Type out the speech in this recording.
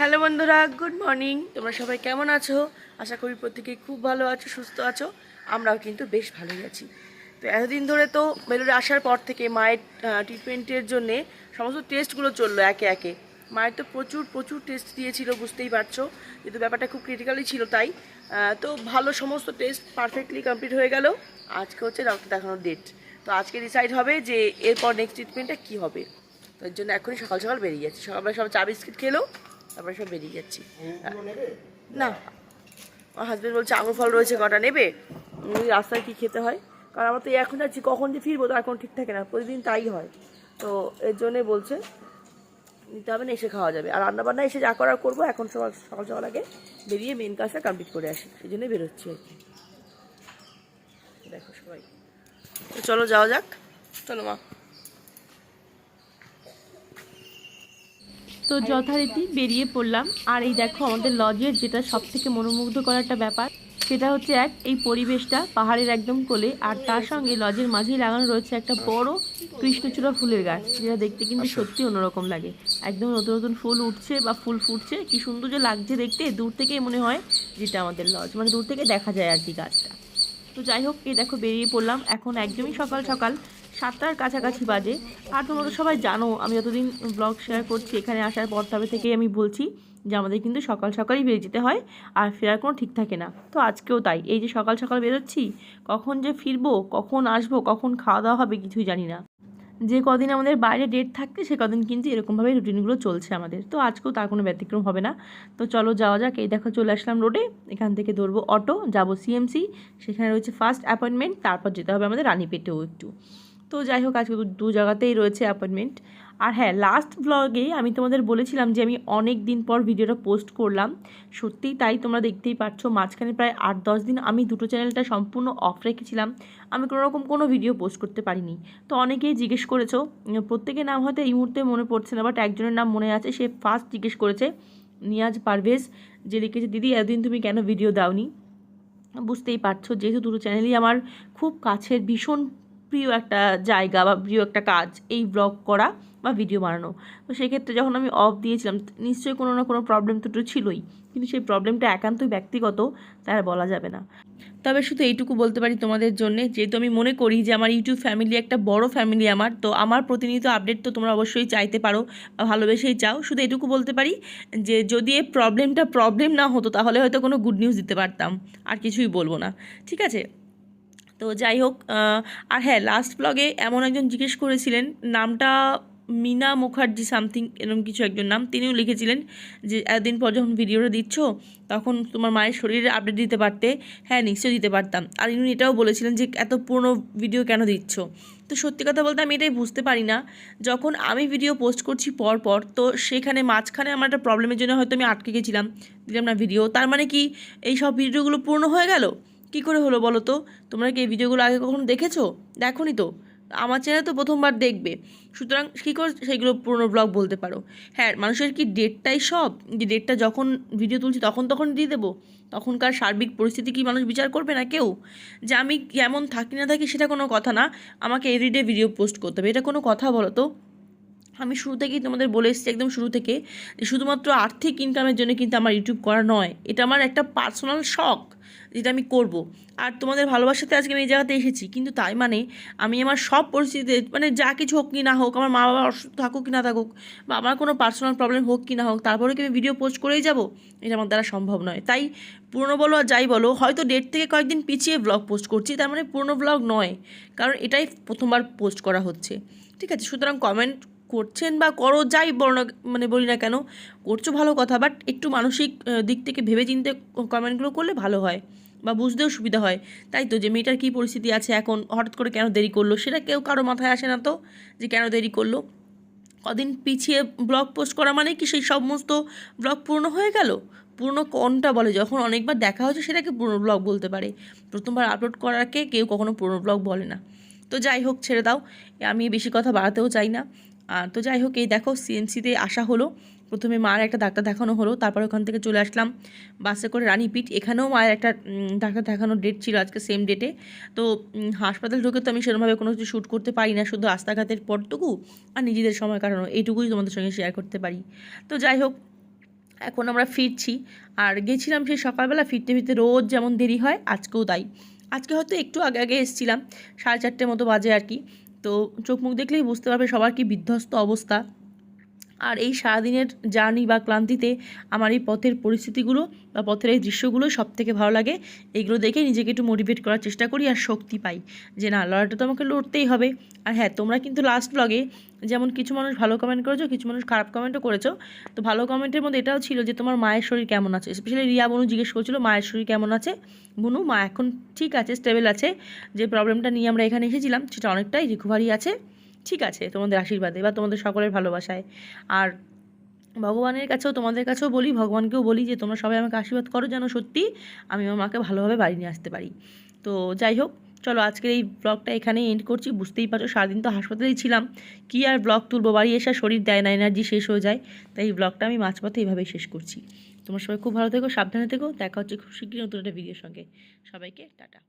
Hello বন্ধুরা, good morning. তোমরা সবাই কেমন আছো? আশা করি প্রত্যেকেই খুব ভালো আছো, সুস্থ আছো। আমরাও কিন্তু বেশ ভালোই আছি। তো এতদিন ধরে তো বেলুড়ে আসার পর থেকে মায়ের ট্রিটমেন্টের জন্যে সমস্ত টেস্টগুলো চলল একে একে। মায়ের তো প্রচুর প্রচুর টেস্ট দিয়েছিল, বুঝতেই পারছ। কিন্তু ব্যাপারটা খুব ক্রিটিক্যালি ছিল তাই। তো ভালো সমস্ত টেস্ট পারফেক্টলি কমপ্লিট হয়ে গেল। আজকে হচ্ছে ডাক্তার দেখানোর ডেট তো আজকে ডিসাইড হবে যে এরপর নেক্সট ট্রিটমেন্টটা কী হবে। তো এর জন্য এখনই সকাল সকাল বেরিয়ে যাচ্ছি। সকালবেলা সব চা বিস্কিট খেলো। তারপরে সব বেরিয়ে যাচ্ছি। না। আমার হাজবেন্ড বলছে আঙুর ফল রয়েছে কটা নেবে? রাস্তায় কি খেতে হয়? কারণ আমার তো এখন যাচ্ছি কখন যে ফিরবো তার কোনো ঠিক থাকে না প্রতিদিন তাই হয়। তো এর জন্যে বলছে নিতে হবে না এসে খাওয়া যাবে। আর রান্নাবান্না এসে যা করার করব এখন সকাল সকাল সকাল আগে বেরিয়ে মেন কাজটা কমপ্লিট করে আসি। সেই জন্যই বেরোচ্ছি আর কি। দেখো সবাই। তো চলো যাওয়া যাক। চলো মা। তো যথারীতি বেরিয়ে পড়লাম। আর এই দেখো আমাদের লজের যেটা সব থেকে মনোমুগ্ধ করার একটা ব্যাপার সেটা হচ্ছে এক এই পরিবেশটা পাহাড়ের একদম কোলে আর তার সঙ্গে লজের মাঝেই লাগানো রয়েছে একটা বড় কৃষ্ণচূড়া ফুলের গাছ যেটা দেখতে কিন্তু সত্যি অন্যরকম লাগে। একদম নতুন নতুন ফুল উঠছে বা ফুল ফুটছে কি সুন্দর যে লাগছে দেখতে দূর থেকেই মনে হয় যেটা আমাদের লজ মানে দূর থেকে দেখা যায় আর কি গাছটা। তো যাই হোক এই দেখো বেরিয়ে পড়লাম এখন একদমই সকাল সকাল সাতটার কাছাকাছি বাজে। আর তোমরা তো সবাই জানো, আমি যতদিন ব্লগ শেয়ার করছি, এখানে আসার পর তবে থেকেই আমি বলছি যে আমাদের কিন্তু সকাল সকালই বেরিয়ে যেতে হয়, আর ফেরার কোনো ঠিক থাকে না। তো আজকেও তাই। এই যে সকাল সকাল বেরোচ্ছি, কখন যে ফিরবো, কখন আসব, কখন খাওয়া দাওয়া হবে কিছুই জানি না। যে কদিন আমাদের বাইরে ডেট থাকতে সে কদিন কিন্তু এরকমভাবেই রুটিনগুলো চলছে আমাদের। তো আজকেও তার কোনো ব্যতিক্রম হবে না। তো চলো যাওয়া যাক, এই দেখো চলে আসলাম রোডে এখান থেকে ধরবো অটো যাব সিএমসি সেখানে রয়েছে ফার্স্ট অ্যাপয়েন্টমেন্ট তারপর যেতে হবে আমাদের রানীপেটেও একটু। তো যাই হোক, আজকে দু- জায়গাতেই রয়েছে অ্যাপয়েন্টমেন্ট আর হ্যাঁ লাস্ট ব্লগে আমি তোমাদের বলেছিলাম যে আমি অনেক দিন পর ভিডিওটা পোস্ট করলাম। সত্যিই তাই তোমরা দেখতেই পাচ্ছ মাঝখানে প্রায় আট দশ দিন আমি দুটো চ্যানেলটা সম্পূর্ণ অফ রেখেছিলাম। আমি কোনো রকম কোনো ভিডিও পোস্ট করতে পারিনি। তো অনেকেই জিজ্ঞেস করেছ, প্রত্যেকের নাম হয়তো এই মুহূর্তে মনে পড়ছে না বাট একজনের নাম মনে আছে, সে ফার্স্ট জিজ্ঞেস করেছে, নিয়াজ পারভেজ, যে লিখেছে, দিদি, এতদিন তুমি কেন ভিডিও দাওনি? বুঝতেই পারছ, যেহেতু দুটো চ্যানেলই আমার খুব কাছের, ভীষণ প্রিয় একটা জায়গা বা প্রিয় একটা কাজ এই ব্লগ করা বা ভিডিও বানানো। তো সেক্ষেত্রে যখন আমি অফ দিয়েছিলাম, নিশ্চয়ই কোনো না কোনো প্রবলেম তো ছিলই। কিন্তু সেই প্রবলেমটা একান্তই ব্যক্তিগত, তাই আর বলা যাবে না। তবে শুধু এইটুকু বলতে পারি তোমাদের জন্য, যেহেতু আমি মনে করি যে আমার ইউটিউব ফ্যামিলি একটা বড় ফ্যামিলি আমার, তো আমার প্রতিনিয়ত আপডেট তো তোমরা অবশ্যই চাইতে পারো বা ভালোবেসেই চাও। শুধু এটুকু বলতে পারি যে যদি এই প্রবলেমটা প্রবলেম না হতো, তাহলে হয়তো কোনো গুড নিউজ দিতে পারতাম। আর কিছুই বলব না। ঠিক আছে? তো যাই হোক আর হ্যাঁ লাস্ট ব্লগে এমন একজন জিজ্ঞেস করেছিলেন, নামটা মিনা মুখার্জি সামথিং এরকম কিছু একজন নাম, তিনিও লিখেছিলেন যে, এতদিন পর যখন ভিডিওটা দিচ্ছ, তখন তোমার মায়ের শরীরের আপডেট দিতে পারতে। হ্যাঁ নিশ্চয়ই দিতে পারতাম। আর ইনি এটাও বলেছিলেন যে, এত পুরনো ভিডিও কেন দিচ্ছ? তো সত্যি কথা বলতে আমি এটাই বুঝতে পারি না। যখন আমি ভিডিও পোস্ট করছি পর পর, তো সেখানে মাঝখানে আমার একটা প্রবলেমের জন্য হয়তো আমি আটকে গেছিলাম, দিলাম না ভিডিও তার মানে কি, এই সব ভিডিওগুলো পূর্ণ হয়ে গেল? কী করে হলো বলো তো? তোমরা কি এই ভিডিওগুলো আগে কখনো দেখেছ? দেখোনি তো। আমার চ্যানেল তো প্রথমবার দেখবে। সুতরাং কী করে সেইগুলো পুরনো ব্লগ বলতে পারো? হ্যাঁ মানুষের কি ডেটটাই সব? যে ডেটটা যখন ভিডিও তুলছি তখন তখন দিয়ে দেবো? তখনকার সার্বিক পরিস্থিতি কি মানুষ বিচার করবে না কেউ? যে আমি কেমন থাকি না থাকি সেটা কোনো কথা না। আমাকে এভরিডে ভিডিও পোস্ট করতে হবে। এটা কোনো কথা বলো তো? আমি শুরু থেকেই তোমাদের বলে এসেছি একদম শুরু থেকে যে শুধুমাত্র আর্থিক ইনকামের জন্য কিন্তু আমার ইউটিউব করা নয়, এটা আমার একটা পার্সোনাল শখ যেটা আমি করব। আর তোমাদের ভালোবাসাতে আজকে আমি এই জায়গাতে এসেছি, কিন্তু তাই মানে আমি আমার সব পরিস্থিতিতে মানে যা কিছু হোক কি না হোক, আমার মা বাবা অসুস্থ থাকুক কি না থাকুক, বা আমার কোনো পার্সোনাল প্রবলেম হোক কি না হোক, তারপরে কি আমি ভিডিও পোস্ট করেই যাব? এটা আমার দ্বারা সম্ভব নয়। তাই পুরনো বলো আর যাই বলো, হয়তো ডেট থেকে কয়েকদিন পিছিয়ে ব্লগ পোস্ট করছি, তার মানে পুরনো ব্লগ নয়, কারণ এটাই প্রথমবার পোস্ট করা হচ্ছে। ঠিক আছে, সুতরাং কমেন্ট করছেন বা করো, যাই বলো মানে বলি না কেন, করছ ভালো কথা বাট একটু মানসিক দিক থেকে ভেবে চিনতে কমেন্টগুলো করলে ভালো হয় বা বুঝতেও সুবিধা হয়। তাই তো, যে মেয়েটার কী পরিস্থিতি আছে এখন, হঠাৎ করে কেন দেরি করল, সেটা কেউ কারও মাথায় আসে না তো, যে কেন দেরি করল। কদিন পিছিয়ে ব্লগ পোস্ট করা মানে কি সেই সমস্ত ব্লগ পূর্ণ হয়ে গেল? পূর্ণ কোনটা বলে? যখন অনেকবার দেখা হচ্ছে সেটাকে পূর্ণ ব্লগ বলতে পারে। প্রথমবার আপলোড করাকে কেউ কখনো পূর্ণ ব্লগ বলে না। তো যাই হোক, ছেড়ে দাও। আমি বেশি কথা বাড়াতেও চাই না। তো যাই হোক, এই দেখো সিএমসিতে আসা হলো। প্রথমে মার একটা ডাক্তার দেখানো হলো, তারপর ওখান থেকে চলে আসলাম বাসে করে রানীপিঠ। এখানেও মায়ের একটা ডাক্তার দেখানোর ডেট ছিল আজকে সেম ডেটে তো হাসপাতাল ঢুকে তো আমি সেরকমভাবে কোনো কিছু শ্যুট করতে পারি না, শুধু রাস্তাঘাটের পরটুকু আর নিজেদের সময় কাটানো, এইটুকুই তোমাদের সঙ্গে শেয়ার করতে পারি। তো যাই হোক, এখন আমরা ফিরছি। আর গেছিলাম সেই সকালবেলা, ফিরতে ফিরতে রোজ যেমন দেরি হয়, আজকেও তাই। আজকে হয়তো একটু আগে আগে এসেছিলাম, সাড়ে চারটের মতো বাজে আর কি। তো চোখ মুখ দেখলেই বুঝতে পারবে সবার কি বিধ্বস্ত অবস্থা। আর এই সারাদিনের জার্নি বা ক্লান্তিতে আমার এই পথের পরিস্থিতিগুলো বা পথের এই দৃশ্যগুলো সব থেকে ভালো লাগে, এইগুলো দেখে নিজেকে একটু মোটিভেট করার চেষ্টা করি আর শক্তি পাই যে না, লড়াইটা তো আমাকে লড়তেই হবে। আর হ্যাঁ তোমরা কিন্তু লাস্ট ব্লগে যেমন কিছু মানুষ ভালো কমেন্ট করেছ, কিছু মানুষ খারাপ কমেন্টও করেছ, তো ভালো কমেন্টের মধ্যে এটাও ছিল যে তোমার মায়ের শরীর কেমন আছে? স্পেশালি রিয়া বনু জিজ্ঞেস করছিল, মায়ের শরীর কেমন আছে? বনু, মা এখন ঠিক আছে স্টেবল আছে। যে প্রবলেমটা নিয়ে আমরা এখানে এসেছিলাম, সেটা অনেকটাই রিকভারি আছে। ঠিক আছে, তোমাদের আশীর্বাদে বা তোমাদের সকলের ভালোবাসায়। আর ভগবানের কাছেও, তোমাদের কাছেও বলি, ভগবানকেও বলি যে, তোমরা সবাই আমাকে আশীর্বাদ করো যেন সত্যি আমি আমার মাকে ভালোভাবে বাড়ি নিয়ে আসতে পারি। তো যাই হোক, চলো আজকের এই ব্লগটা এখানেই এন্ড করছি। বুঝতেই পারছ, সারাদিন তো হাসপাতালেই ছিলাম। কী আর ব্লগ তুলবো? বাড়ি এসে শরীর দেয় না এনার্জি শেষ হয়ে যায়। তাই এই ব্লগটা আমি মাঝপথে এইভাবেই শেষ করছি। তোমরা সবাই খুব ভালো থেকো, সাবধানে থেকো। দেখা হচ্ছে খুব শীঘ্রই নতুন একটা ভিডিওর সঙ্গে। সবাইকে, টাটা।